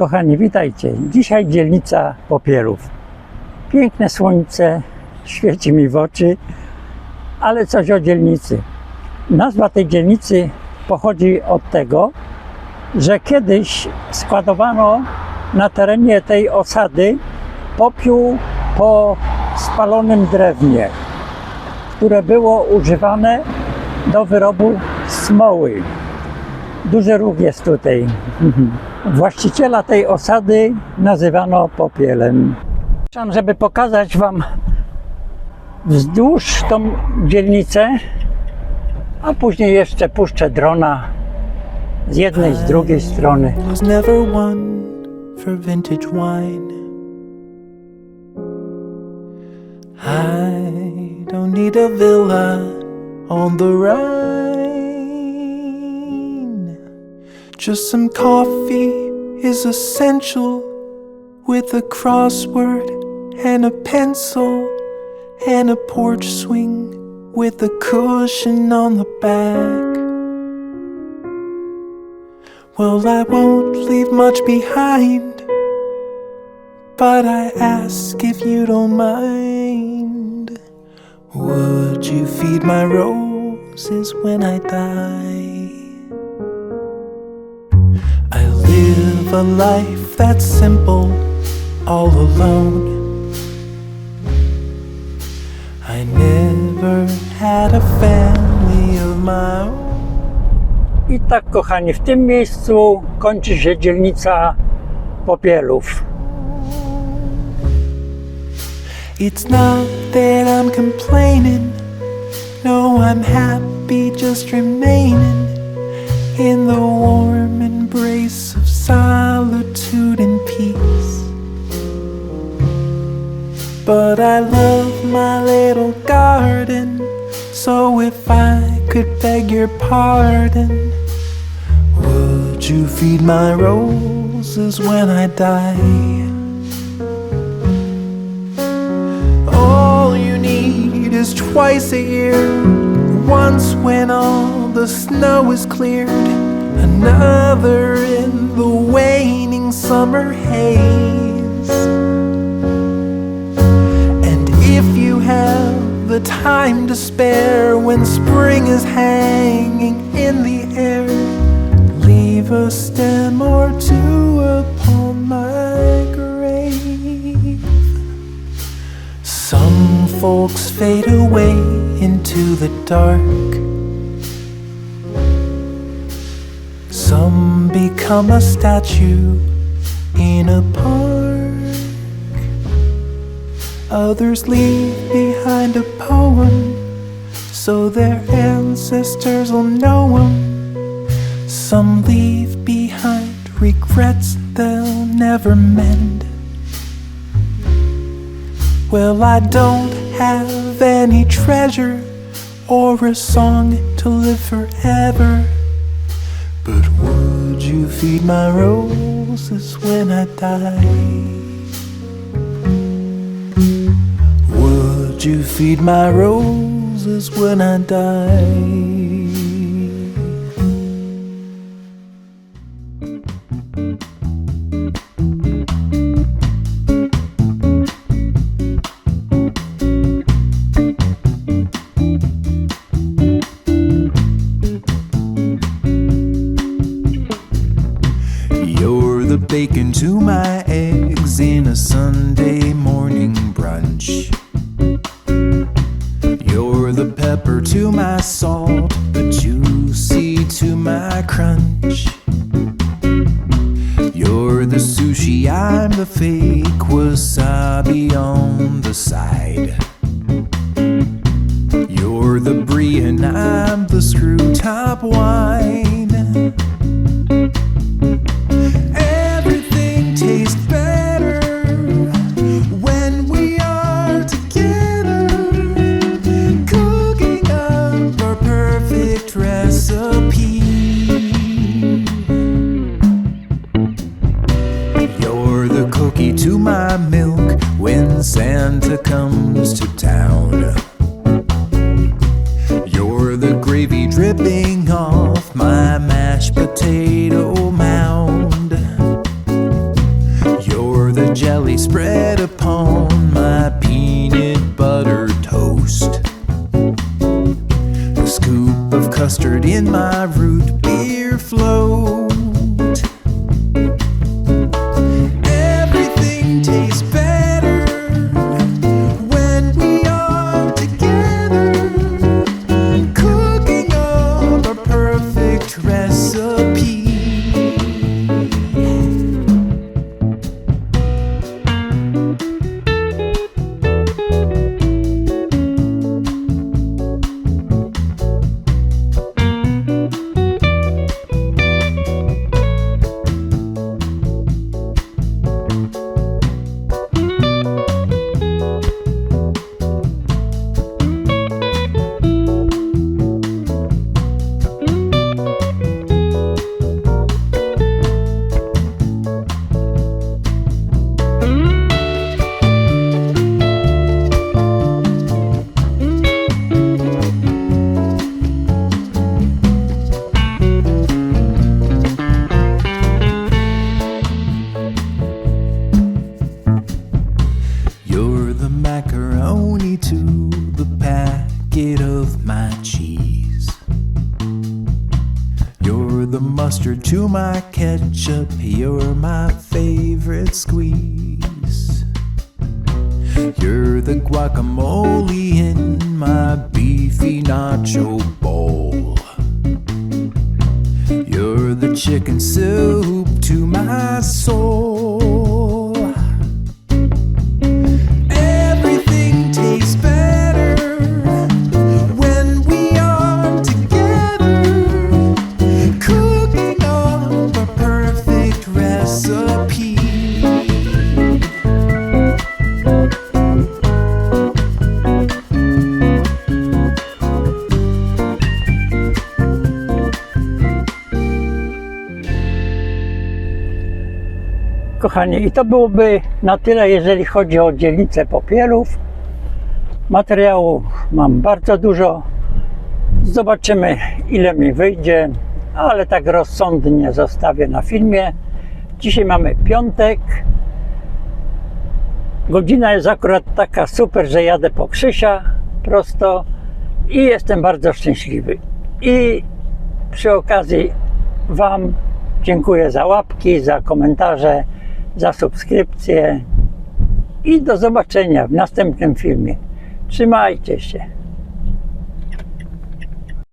Kochani, witajcie. Dzisiaj dzielnica Popierów. Piękne słońce świeci mi w oczy, ale coś o dzielnicy. Nazwa tej dzielnicy pochodzi od tego, że kiedyś składowano na terenie tej osady popiół po spalonym drewnie, które było używane do wyrobu smoły. Duży ruch jest tutaj. Właściciela tej osady nazywano Popielem. Chciałem, żeby pokazać Wam wzdłuż tą dzielnicę, a później jeszcze puszczę drona z jednej, z drugiej strony. I don't need a villa on the. Just some coffee is essential with a crossword and a pencil and a porch swing with a cushion on the back. Well, I won't leave much behind, but I ask if you don't mind. Would you feed my roses when I die? Live a life that's simple, all alone. I never had a family of my own. I tak, kochani, w tym miejscu kończy się dzielnica Popielów. It's not that I'm complaining. No, I'm happy just remaining in the warm embrace of But I love my little garden. So if I could beg your pardon, would you feed my roses when I die? All you need is twice a year. Once when all the snow is cleared, another in the waning summer haze. Time to spare when spring is hanging in the air, leave a stem or two upon my grave. Some folks fade away into the dark. Some become a statue in a park. Others leave behind a poem so their ancestors will know 'em. Some leave behind regrets they'll never mend. Well, I don't have any treasure or a song to live forever. But would you feed my roses when I die? You feed my roses when I die? You're the bacon to my eggs in a Sunday morning brunch. The pepper to my salt, the juicy to my crunch. You're the sushi, I'm the fake wasabi on the side. You're the brie and I'm the screw top wine. potato mound. You're the jelly spread upon my peanut butter toast. A scoop of custard in my root beer float. Potato mustard to my ketchup. You're my favorite squeeze. You're the guacamole in my beefy nacho bowl. You're the chicken soup to my soul. Kochani, i to byłoby na tyle, jeżeli chodzi o dzielnicę Popielów. Materiału mam bardzo dużo. Zobaczymy, ile mi wyjdzie, ale tak rozsądnie zostawię na filmie. Dzisiaj mamy piątek. Godzina jest akurat taka super, że jadę po Krzysia prosto i jestem bardzo szczęśliwy. I przy okazji Wam dziękuję za łapki, za komentarze, za subskrypcję i do zobaczenia w następnym filmie. Trzymajcie się.